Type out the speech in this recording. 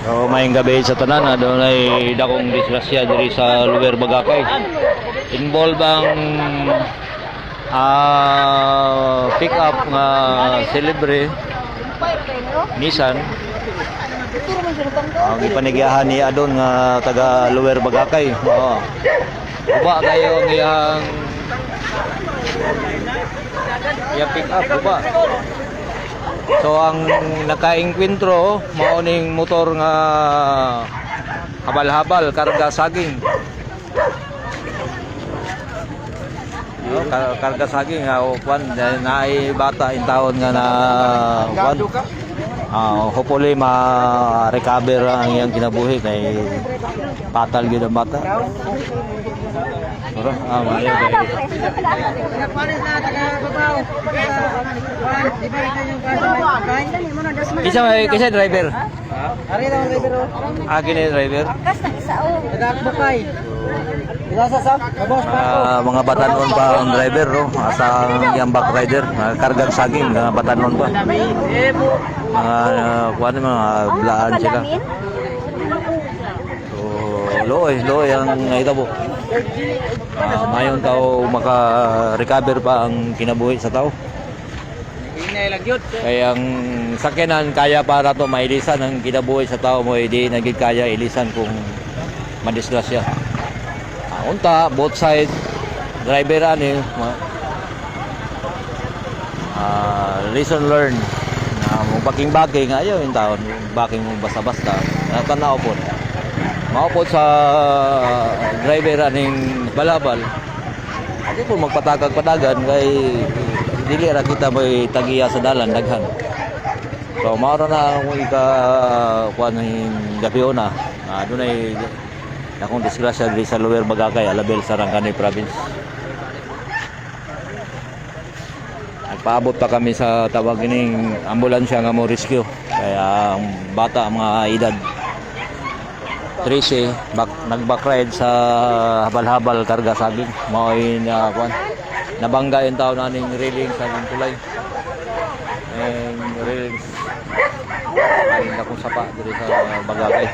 So mayong gabi sa tanan na doon ay dakong disgrasya diri sa lugar Bagakay. Involve ang ah pick up nga celebre Nissan ang ipanigyahan ni Adon nga taga Lower Bagakay. Oo. Uba kayo ang iyang iyang pick up, uba. So ang nakainkwentro mauning motor nga habal-habal karga saging. No, kar- karga saging nga o kwan naay bata in taon nga na kwan. Ah, hopefully ma-recover ang iyang kinabuhi kay patal gyud ang bata. Pero ah, maayo kay Isa may kisa driver. Ari daw driver o. Akin ni driver. Kas na isa o. Sa? Ako. Ah, mga batanon pa ang driver no. Asa ang iyang back rider, kargang saging mga batanon pa. Mga uh, kuan mga blaan sila. So, loy, loy ang itabo. Ah, mayon tao maka-recover pa ang kinabuhi sa tao. Kaya ang sakyanan kaya para to mailisan ang kinabuhi sa tao mo hindi naging kaya ilisan kung madisgrasya. Ah, unta both side driver ani ah, lesson learned. Na mo baking baking ayaw yung taon baking mo basta-basta. Na tanaw po maupod sa driver aning balabal. Di po magpatagag-patagan kay dili ra kita may tagiya sa dalan daghan. So mao na ang ika kuan ng gabiona. Ah dunay akong disgrasya diri sa Lower Bagakay, Alabel, Sarangani province. Nagpaabot pa kami sa tawag ning ambulansya nga mo rescue. Kaya ang bata mga edad 13 bak nag-back ride sa habal-habal karga saging mao'y na kwan nabangga yung tao naning railing sa ng tulay. And railings ay akong sapa dito sa bagakay